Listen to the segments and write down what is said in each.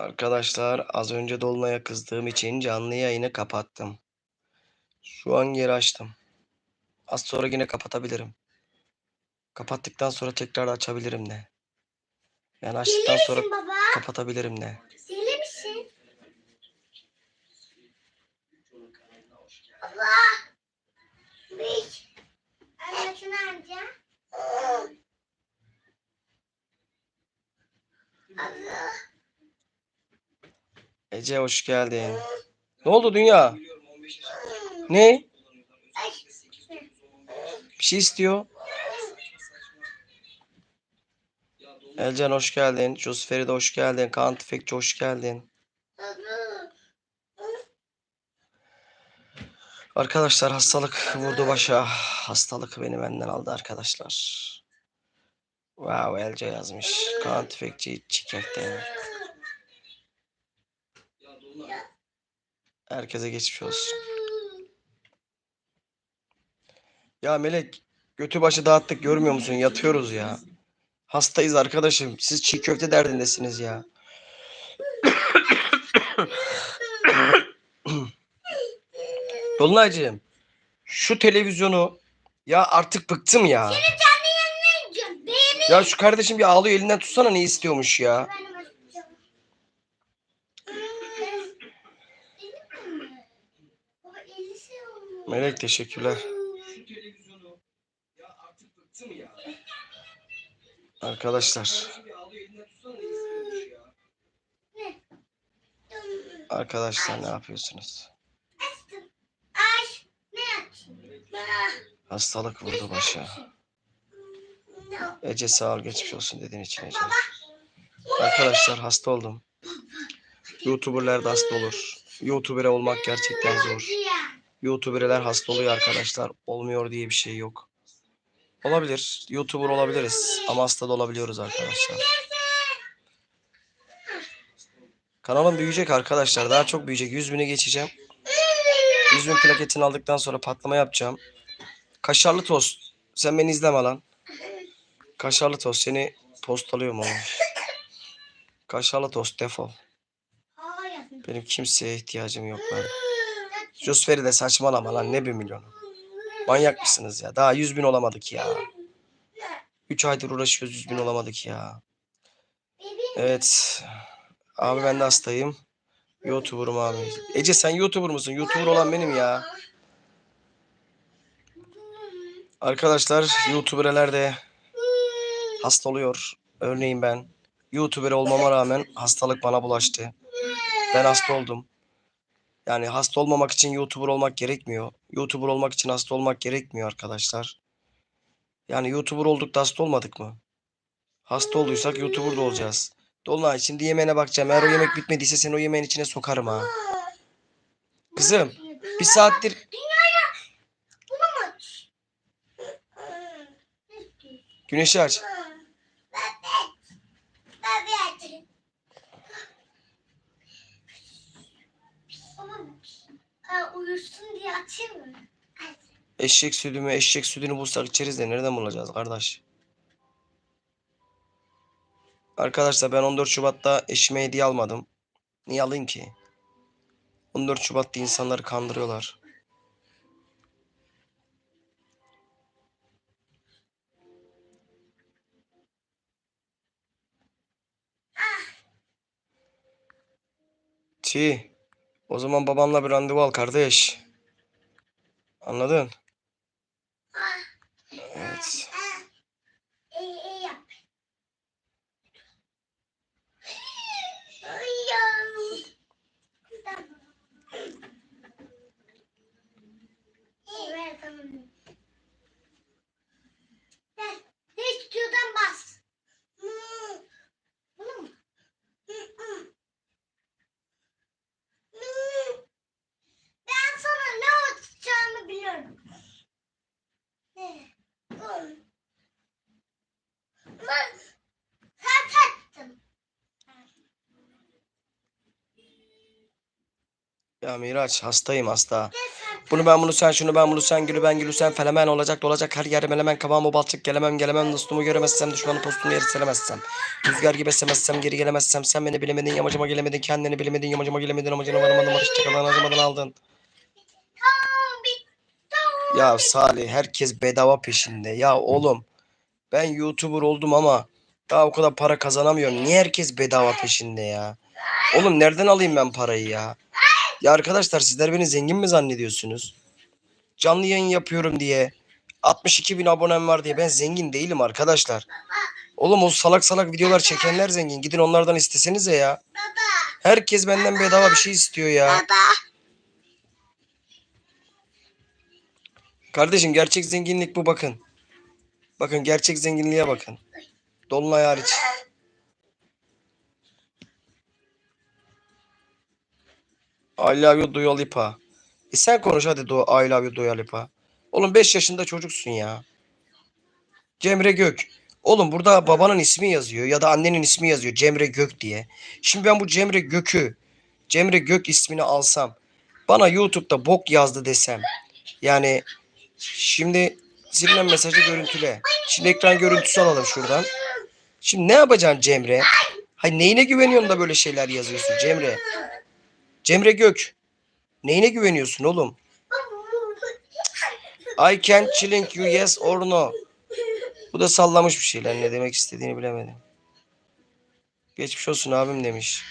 Arkadaşlar az önce Dolunay'a kızdığım için canlı yayını kapattım. Şu an geri açtım. Az sonra yine kapatabilirim. Kapattıktan sonra tekrar açabilirim de. Yani açtıktan Deli sonra baba? kapatabilirim de. Deli misin? Baba. Anne şunu amca. Allah. Ece hoş geldin. Ne oldu dünya? Ne? Bir şey istiyor. Elcan hoş geldin. Josferi de hoş geldin. Kaan Tüfekçi hoş geldin. Arkadaşlar hastalık vurdu başa. Hastalık beni benden aldı arkadaşlar. Wow Elce yazmış. Kaan Tüfekçi çiğ Herkese geçmiş olsun. Ya Melek götü başı dağıttık görmüyor musun? Yatıyoruz ya. Hastayız arkadaşım. Siz çiğ köfte derdindesiniz ya. Dolunaycığım şu televizyonu ya artık bıktım ya. Canlı yanına gidiyorum. Benim. Ya şu kardeşim bir ağlıyor elinden tutsana ne istiyormuş ya. Benim Melek teşekkürler. Arkadaşlar. Arkadaşlar ne yapıyorsunuz? Hastalık vurdu başa. Ece sağ ol geçmiş olsun dediğin için Ece. Arkadaşlar hasta oldum. Youtuberlar da hasta olur. Youtuber olmak gerçekten zor. Youtuberler hasta oluyor arkadaşlar. Olmuyor diye bir şey yok. Olabilir. Youtuber olabiliriz. Ama hasta da olabiliyoruz arkadaşlar. Kanalım büyüyecek arkadaşlar. Daha çok büyüyecek. 100 bine geçeceğim. 100 bin plaketini aldıktan sonra patlama yapacağım. Kaşarlı tost. Sen beni izleme lan. Kaşarlı tost. Seni postalıyorum ama. Kaşarlı tost defol. Benim kimseye ihtiyacım yok lan. Josferi de saçmalama lan ne bir milyonu. Manyak mısınız ya? Daha 100 bin olamadık ya. 3 aydır uğraşıyoruz 100 bin olamadık ya. Evet. Abi ben de hastayım. YouTuber'ım abi. Ece sen YouTuber musun? YouTuber olan benim ya. Arkadaşlar YouTuber'ler de hasta oluyor. Örneğin ben. YouTuber olmama rağmen hastalık bana bulaştı. Ben hasta oldum. Yani hasta olmamak için YouTuber olmak gerekmiyor. YouTuber olmak için hasta olmak gerekmiyor arkadaşlar. Yani YouTuber olduk da hasta olmadık mı? Hasta olduysak YouTuber da olacağız. Dolunay şimdi yemeğine bakacağım. Eğer o yemek bitmediyse seni o yemeğin içine sokarım ha. Kızım bir saattir güneşi aç. Uyusun diye açayım mı? Aç. Eşek sütü mü eşek sütünü bulsak içeriz de nereden bulacağız kardeş? Arkadaşlar ben 14 Şubat'ta eşime hediye almadım. Niye alayım ki? 14 Şubat'ta insanları kandırıyorlar. Çi. O zaman babanla bir randevu al kardeş. Anladın? Evet. Tamam. İyi ver tamam. Ver. Ne istiyorsan bas. Hmm. Bunu mu? Hmm. Hmm. Ben sana ne atacağını biliyorum. Ne? Hmm. Ben sen taktım. Ya Miraç hastayım hasta. Bunu ben bunu sen şunu ben bunu sen gülü ben gülü sen felemen olacak da olacak her yer melemen kavamı balçık gelemem gelemem dostumu göremezsem düşmanı postumu yeri seremezsem Rüzgar gibi esemezsem geri gelemezsem sen beni bilemedin yamacıma gelemedin kendini bilemedin yamacıma gelemedin amacına varamadın barışça kalan acımadan aldın. Ya Salih herkes bedava peşinde. Ya oğlum ben YouTuber oldum ama daha o kadar para kazanamıyorum. Niye herkes bedava peşinde ya? Oğlum nereden alayım ben parayı ya ya arkadaşlar sizler beni zengin mi zannediyorsunuz? Canlı yayın yapıyorum diye. 62 bin abonem var diye ben zengin değilim arkadaşlar. Oğlum o salak salak videolar çekenler zengin. Gidin onlardan istesenize ya. Herkes benden bedava bir şey istiyor ya. Kardeşim gerçek zenginlik bu bakın. Bakın gerçek zenginliğe bakın. Dolunay hariç. I love you Dua Lipa. E sen konuş hadi Dua, I love you Dua Lipa. Oğlum 5 yaşında çocuksun ya. Cemre Gök. Oğlum burada babanın ismi yazıyor ya da annenin ismi yazıyor Cemre Gök diye. Şimdi ben bu Cemre Gök'ü Cemre Gök ismini alsam bana YouTube'da bok yazdı desem yani şimdi zillen mesajı görüntüle. Şimdi ekran görüntüsü alalım şuradan. Şimdi ne yapacaksın Cemre? Hay neyine güveniyorsun da böyle şeyler yazıyorsun Cemre? Cemre Gök. Neyine güveniyorsun oğlum? I can chilling you yes or no. Bu da sallamış bir şeyler. Ne demek istediğini bilemedim. Geçmiş olsun abim demiş.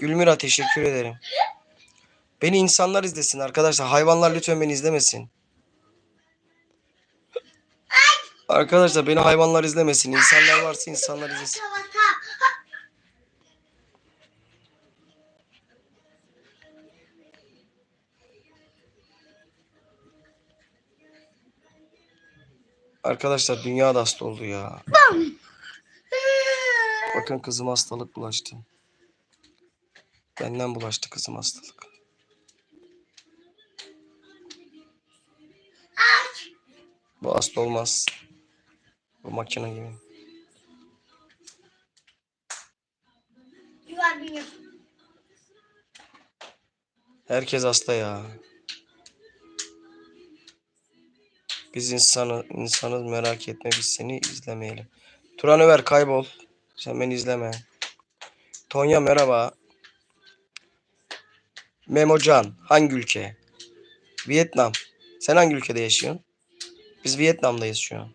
Gülmira teşekkür ederim. Beni insanlar izlesin arkadaşlar. Hayvanlar lütfen beni izlemesin. Arkadaşlar beni hayvanlar izlemesin. İnsanlar varsa insanlar izlesin. Arkadaşlar dünya da hasta oldu ya. Bakın kızım hastalık bulaştı. Benden bulaştı kızım hastalık. Bu hasta olmaz. Bu makine gibi. Herkes hasta ya. Biz insanı insanız merak etme biz seni izlemeyelim. Turan Över kaybol. Sen beni izleme. Tonya merhaba. Memocan hangi ülke? Vietnam. Sen hangi ülkede yaşıyorsun? Biz Vietnam'dayız şu an.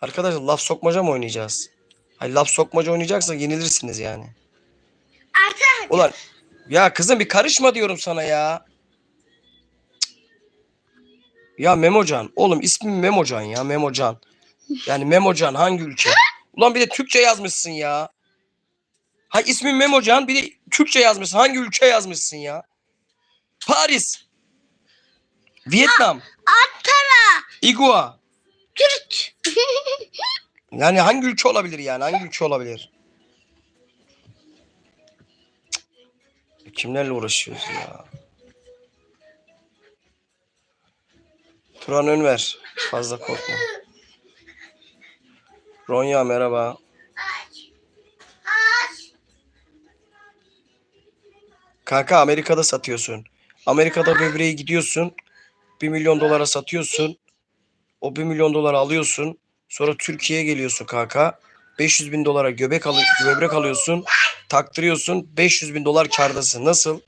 Arkadaşlar laf sokmaca mı oynayacağız? Hayır laf sokmaca oynayacaksak yenilirsiniz yani. Artık Ulan ya kızım bir karışma diyorum sana ya. Ya Memocan. Oğlum ismim Memocan ya Memocan. Yani Memocan hangi ülke? Ulan bir de Türkçe yazmışsın ya. Ha ismin Memocan bir de Türkçe yazmışsın. Hangi ülke yazmışsın ya? Paris. Vietnam. Ankara. Igua. Kürt. Yani hangi ülke olabilir yani? Hangi ülke olabilir? Kimlerle uğraşıyoruz ya? Turan Önver. Fazla korkma. Ronya merhaba. Kanka Amerika'da satıyorsun. Amerika'da böbreği gidiyorsun. 1 milyon dolara satıyorsun. O 1 milyon doları alıyorsun. Sonra Türkiye'ye geliyorsun kanka. 500 bin dolara göbek alı böbrek alıyorsun. Taktırıyorsun. 500 bin dolar kardasın. Nasıl?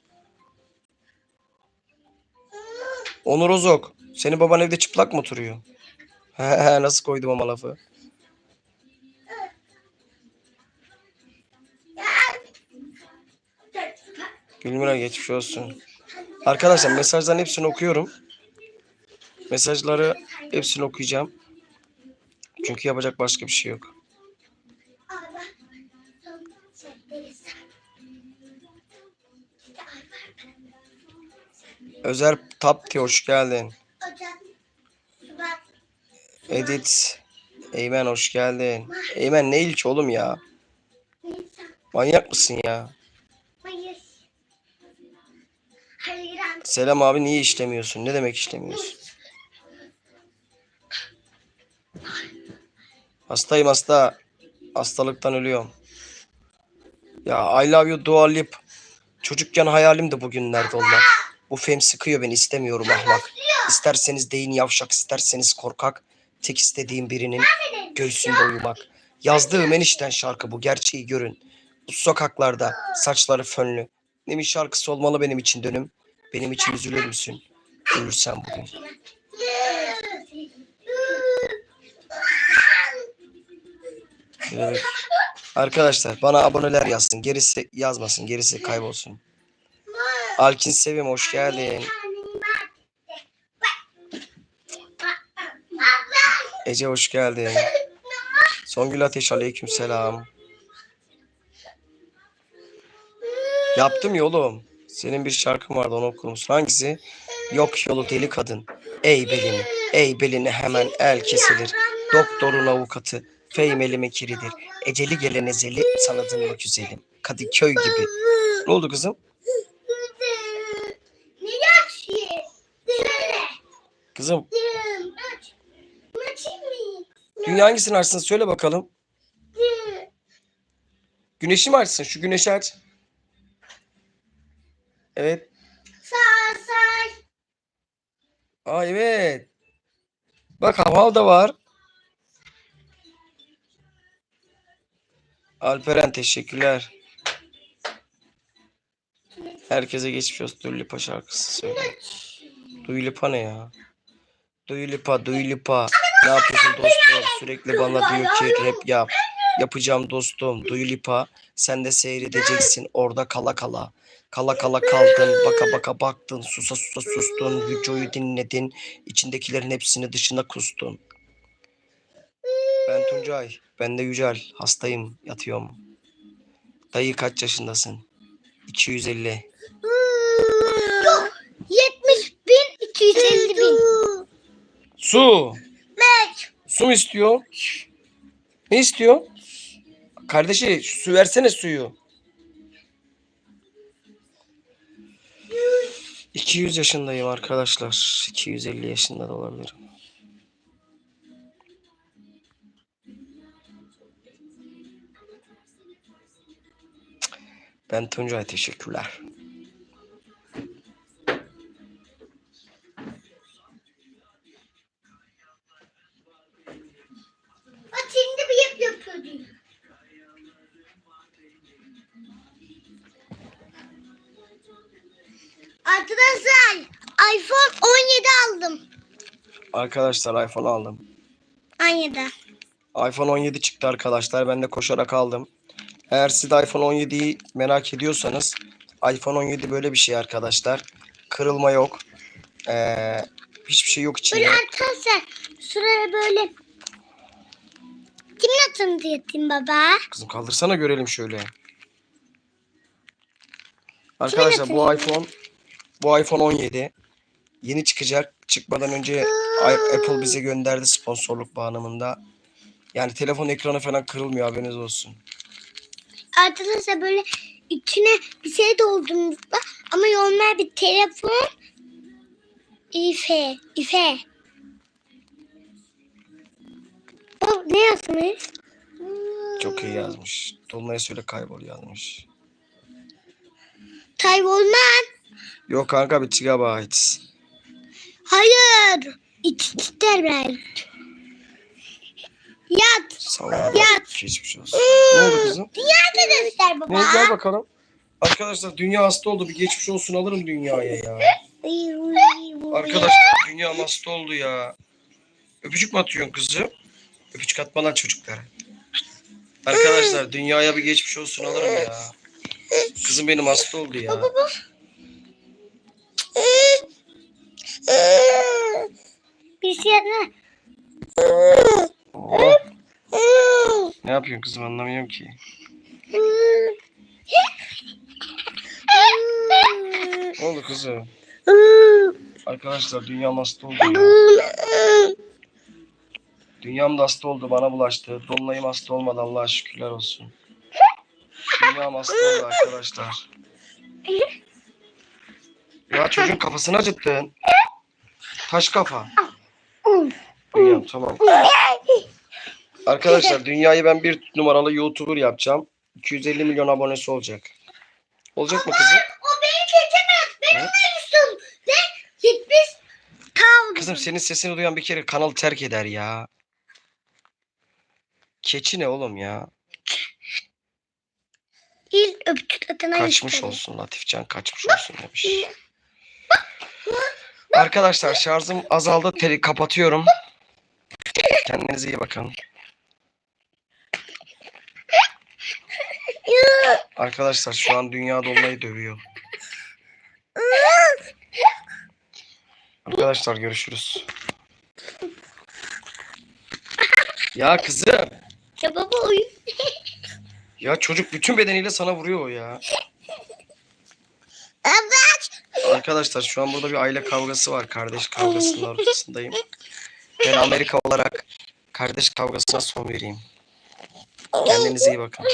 Onur Ozok. Senin baban evde çıplak mı oturuyor? Nasıl koydum ama lafı? Gülmira geçmiş olsun. Arkadaşlar mesajların hepsini okuyorum. Mesajları hepsini okuyacağım. Çünkü yapacak başka bir şey yok. Özer Tapti hoş geldin. Edit Eymen hoş geldin. Eymen ne ilk oğlum ya? Manyak mısın ya? Selam abi niye işlemiyorsun? Ne demek işlemiyorsun? Hastayım hasta. Hastalıktan ölüyorum. Ya I love you Dua Lip. Çocukken hayalim de bugünlerde olmak. Bu fem sıkıyor beni istemiyorum ahmak. İsterseniz deyin yavşak isterseniz korkak. Tek istediğim birinin göğsünde uyumak. Yazdığım enişten şarkı bu gerçeği görün. Bu sokaklarda saçları fönlü. Nemin şarkısı olmalı benim için dönüm. Benim için üzülür müsün? Ölürsen bugün. Evet. Arkadaşlar bana aboneler yazsın. Gerisi yazmasın. Gerisi kaybolsun. Alkin Sevim hoş geldin. Ece hoş geldin. Songül Ateş aleyküm selam. Yaptım yolum. Senin bir şarkın vardı onu okur musun? Hangisi? Yok yolu deli kadın. Ey belini, ey belini hemen el kesilir. Doktorun avukatı, feyim elime kiridir. Eceli gelen ezeli, sanadın mı güzelim. Kadıköy gibi. Ne oldu kızım? Kızım dünya hangisini açsın söyle bakalım. Güneşi mi açsın? Şu güneşi aç. Evet. Aa evet. Bak hava da var. Alperen teşekkürler. Herkese geçmiş olsun. Duylipa şarkısı söyle. Duylipa ne ya? Duylipa, Duylipa. Ne yapıyorsun dostum? Sürekli bana diyor ki rap yap. Yapacağım dostum. Duylipa. Sen de seyredeceksin orada kala kala. Kala kala kaldın, baka baka baktın, susa susa sustun, videoyu dinledin, içindekilerin hepsini dışına kustun. Ben Tuncay, ben de Yücel, hastayım, yatıyorum. Dayı kaç yaşındasın? 250. 70 bin 250 bin. Su! Su istiyor? Ne istiyor? Kardeşi su versene suyu. 200 yaşındayım arkadaşlar. 250 yaşında da olabilirim. Ben Tuncay teşekkürler. iPhone 17 aldım. Arkadaşlar iPhone aldım. 17. iPhone 17 çıktı arkadaşlar. Ben de koşarak aldım. Eğer siz de iPhone 17'yi merak ediyorsanız iPhone 17 böyle bir şey arkadaşlar. Kırılma yok. Ee, hiçbir şey yok içinde. Böyle arkadaşlar şuraya böyle kimin atını diyettin baba? Kızım kaldırsana görelim şöyle. Arkadaşlar bu iPhone bu iPhone 17 yeni çıkacak. Çıkmadan önce Apple bize gönderdi sponsorluk bağlamında. Yani telefon ekranı falan kırılmıyor haberiniz olsun. Arkadaşlar böyle içine bir şey doldurduğunuzda ama normal bir telefon ife ife. Bak ne yazmış? Çok iyi yazmış. Dolunay'a söyle kaybol yazmış. Kaybolman. Yok kanka bir gigabyte. Hayır. İç ister ben. Yat. Sağ ol. Yat. Geçmiş olsun. Ne oldu kızım? Dünyada göster Ne baba. gel bakalım. Arkadaşlar dünya hasta oldu. Bir geçmiş olsun alırım dünyaya ya. Arkadaşlar dünya hasta oldu ya. Öpücük mü atıyorsun kızım? Öpücük atma lan çocuklara. Arkadaşlar dünyaya bir geçmiş olsun alırım ya. Kızım benim hasta oldu ya. Bir şey ne? Ne yapıyorsun kızım anlamıyorum ki. Ne oldu kızım? Arkadaşlar dünyam hasta oldu ya. Dünyam da hasta oldu bana bulaştı. Dolunayım hasta olmadı Allah'a şükürler olsun. Dünyam hasta oldu arkadaşlar. Ya çocuğun kafasını acıttın. Taş kafa. Dünyam tamam. Arkadaşlar dünyayı ben bir numaralı YouTuber yapacağım. 250 milyon abonesi olacak. Olacak mı kızım? O beni çekemez. Benim Evet. Yusuf. kızım senin sesini duyan bir kere kanalı terk eder ya. Keçi ne oğlum ya? İlk öpücük atana Kaçmış olsun Latifcan kaçmış olsun demiş. Arkadaşlar şarjım azaldı. Teli kapatıyorum. Kendinize iyi bakın. Arkadaşlar şu an dünya dolunayı dövüyor. Arkadaşlar görüşürüz. Ya kızım. Ya baba oyun. Ya çocuk bütün bedeniyle sana vuruyor ya. Evet. Arkadaşlar şu an burada bir aile kavgası var. Kardeş kavgasının ortasındayım. Ben Amerika olarak kardeş kavgasına son vereyim. Kendinize iyi bakın.